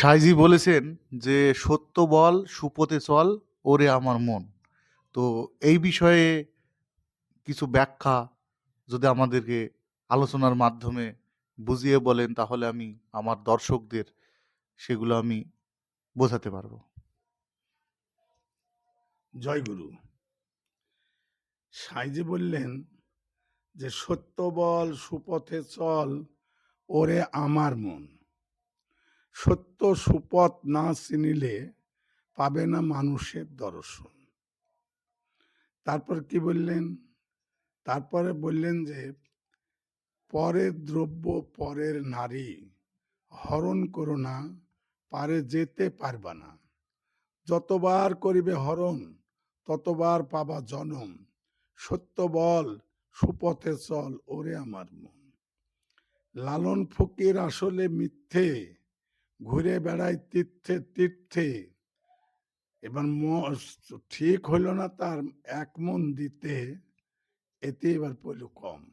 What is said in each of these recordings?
সাইজি বলেছেন যে, "সত্য বল, সুপথে চল, ওরে আমার মন।" তো এই বিষয়ে কিছু ব্যাখ্যা যদি আমাদেরকে আলোচনার মাধ্যমে বুঝিয়ে বলেন, তাহলে আমি আমার দর্শকদের সেগুলো আমি বোঝাতে পারব। জয়গুরু। সাঁইজি বললেন যে, "সত্য বল, সুপথে চল, ওরে আমার মন। সত্য সুপথ না চিনিলে পাবে না মানুষের দর্শন।" তারপর কি বললেন? তারপরে বললেন যে, "পরের দ্রব্য পরের নারী হরণ করো না, পারে যেতে পারবা না। যতবার করিবে হরণ, ততবার পাবা জনম। সত্য বল, সুপথে চল, ওরে আমার মন। লালন ফকির আসলে মিথ্যে, ঘুরে বেড়ায় তীর্থে তীর্থে। এবার ঠিক হইল না তার এক মন দিতে, এতে এবার পইল কম।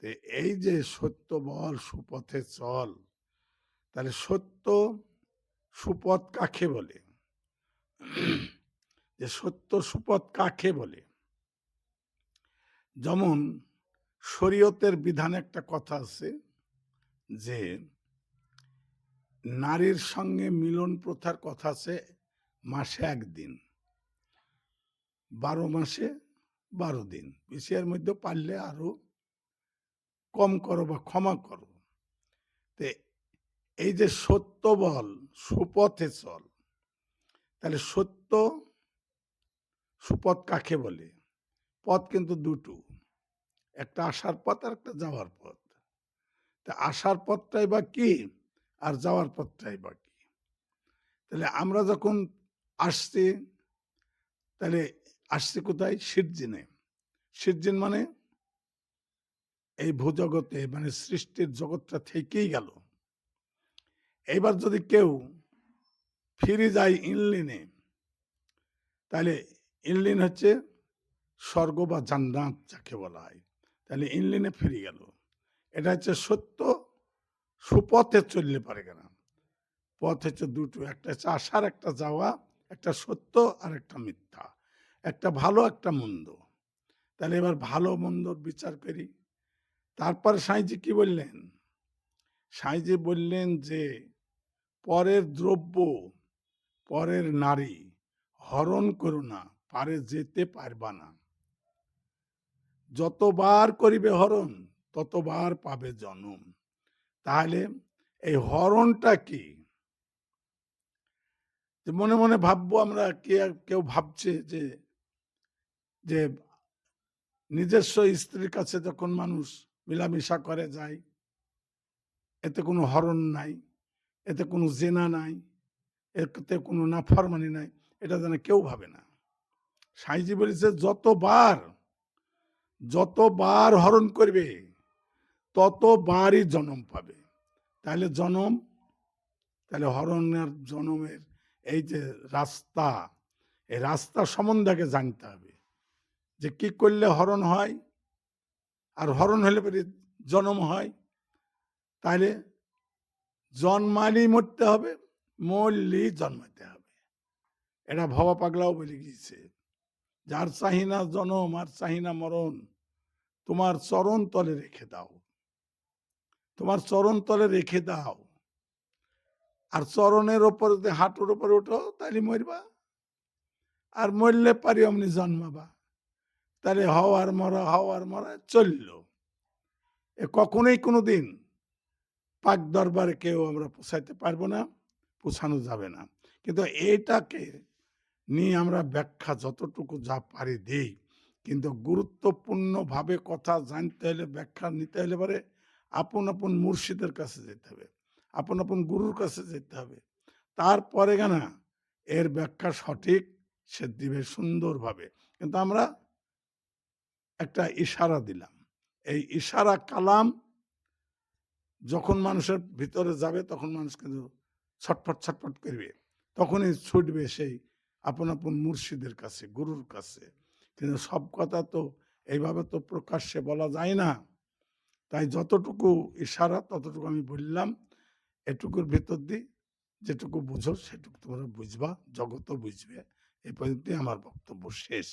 তো এই যে সত্য বল, সুপথে চল, তাহলে সত্য সুপথ কাকে বলে? যে সত্য সুপথ কাকে বলে? যেমন শরীয়তের বিধানে একটা কথা আছে যে, নারীর সঙ্গে মিলন প্রথার কথা আছে মাসে একদিন। ১২ মাসে ১২ দিন। এশিয়ার মধ্যে পারলে আরও কম করো বা ক্ষমা করো। তে এই যে সত্য বল, সুপথে চল। তাহলে সত্য সুপথ কাকে বলে? পথ কিন্তু দুটো। একটা আসার পথ আর একটা যাওয়ার পথ। তা আসার পথটাই বা কি? আর যাওয়ার পথটাই বা কি? তাহলে আমরা যখন আসছি, তাহলে আসছি কোথায়? সিরজিনে। সিরজিন মানে? এই ভূজগতে মানে সৃষ্টির জগৎটা থেকেই গেল। এইবার যদি কেউ ফিরে যায় ইনলিনে, তাহলে ইনলিন হচ্ছে স্বর্গ বা জান্নাত যাকে বলা হয়। তাহলে ইনলিনে ফিরে গেল। এটা হচ্ছে সত্য, সুপথে চললে পারে না। পথ হচ্ছে দুটো। একটা হচ্ছে আসার, একটা যাওয়া, একটা সত্য আর একটা মিথ্যা। একটা ভালো, একটা মন্দ। তাহলে এবার ভালো মন্দর বিচার করি। তারপরে সাঁইজি কি বললেন? সাঁইজি বললেন যে, "পরের দ্রব্য, পরের নারী হরণ করো না, পারে যেতে পারবা না। যতবার করিবে হরণ, ততবার পাবে জনম।" তাহলে এই হরণটা কি? মনে, মনে ভাববো আমরা কে কেউ ভাবছে যে, যে নিজস্ব স্ত্রীর কাছে যখন মানুষ মেলামেশা করে যায়, এতে কোনো হরণ নাই, এতে কোনো জেনা নাই, এতে কোনো নাফরমানি নাই, এটা যেন কেউ ভাবে না। সাঁইজি বলেছে যতবার, যতবার হরণ করবে, ততবারই জনম পাবে। তাহলে জনম, তাহলে হরণের জনমের এই যে রাস্তা, এই রাস্তা সম্বন্ধে জানতে হবে। যে কি করলে হরণ হয়? আর হরণ হলে পরে জনম হয়। তাহলে জন্মালি মরতে হবে, মরলেই জন্মাতে হবে। এটা ভবা পাগলাও বলে গিয়েছে। যার চাহি না জনম আর চাহি না মরণ, তোমার চরণ তলে রেখে দাও। তোমার চরণ তলে রেখে দাও। আর চরণের ওপর যদি হাঁটুর উপরে ওঠো তাহলে মরবা। আর মরলে পারি অমনি জন্মাবা। তাহলে হওয়ার মরা হওয়ার মরা চলল। এ কখনোই কোনো দিন পাক দরবারে কেউ আমরা পোষাইতে পারব না, পোষানো যাবে না। কিন্তু এইটাকে নিয়ে আমরা ব্যাখ্যা যতটুকু যা পারি দিই কিন্তু গুরুত্বপূর্ণভাবে কথা জানতে হলে, ব্যাখ্যা নিতে হলে পরে আপন, আপন মুর্শিদের কাছে যেতে হবে। আপন, আপন গুরুর কাছে যেতে হবে। তারপরে না এর ব্যাখ্যা সঠিক সে দিবে সুন্দরভাবে। কিন্তু আমরা একটা ইশারা দিলাম। এই ইশারা কালাম যখন মানুষের ভিতরে যাবে তখন মানুষ কিন্তু ছটফট, ছটফট করবে। তখনই ছুটবে সেই আপন, আপন মুর্শিদের কাছে, গুরুর কাছে। কিন্তু সব কথা তো এইভাবে তো প্রকাশ্যে বলা যায় না। তাই যতটুকু ইশারা, ততটুকু আমি বললাম। এটুকুর ভেতর দিয়ে যেটুকু বুঝো, সেটুকু তোমরা বুঝবা জগতও বুঝবে এ পর্যন্তই আমার বক্তব্য শেষ